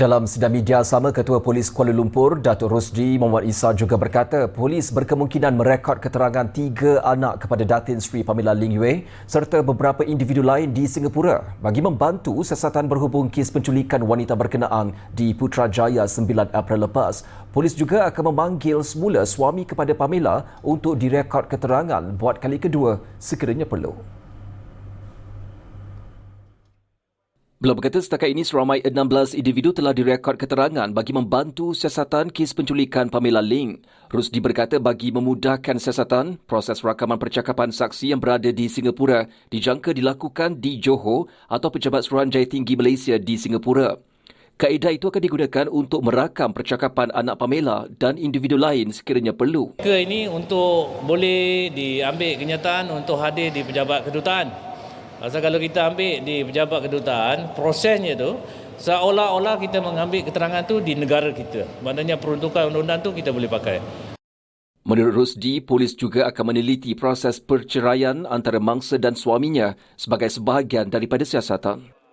Dalam sidang media sama, Ketua Polis Kuala Lumpur, Datuk Rosdi Muhammad Isa juga berkata polis berkemungkinan merekod keterangan tiga anak kepada Datin Sri Pamela Ling Yue serta beberapa individu lain di Singapura bagi membantu siasatan berhubung kes penculikan wanita berkenaan di Putrajaya 9 April lepas. Polis juga akan memanggil semula suami kepada Pamela untuk direkod keterangan buat kali kedua sekiranya perlu. Beliau berkata setakat ini seramai 16 individu telah direkod keterangan bagi membantu siasatan kes penculikan Pamela Ling. Rusdi berkata bagi memudahkan siasatan, proses rakaman percakapan saksi yang berada di Singapura dijangka dilakukan di Johor atau Pejabat Suruhanjaya Tinggi Malaysia di Singapura. Kaedah itu akan digunakan untuk merakam percakapan anak Pamela dan individu lain sekiranya perlu. Ke ini untuk boleh diambil kenyataan untuk hadir di pejabat kedutaan. Pasal kalau kita ambil di pejabat kedutaan, prosesnya tu seolah-olah kita mengambil keterangan tu di negara kita. Maknanya peruntukan undang-undang tu kita boleh pakai. Menurut Rusdi, polis juga akan meneliti proses perceraian antara mangsa dan suaminya sebagai sebahagian daripada siasatan.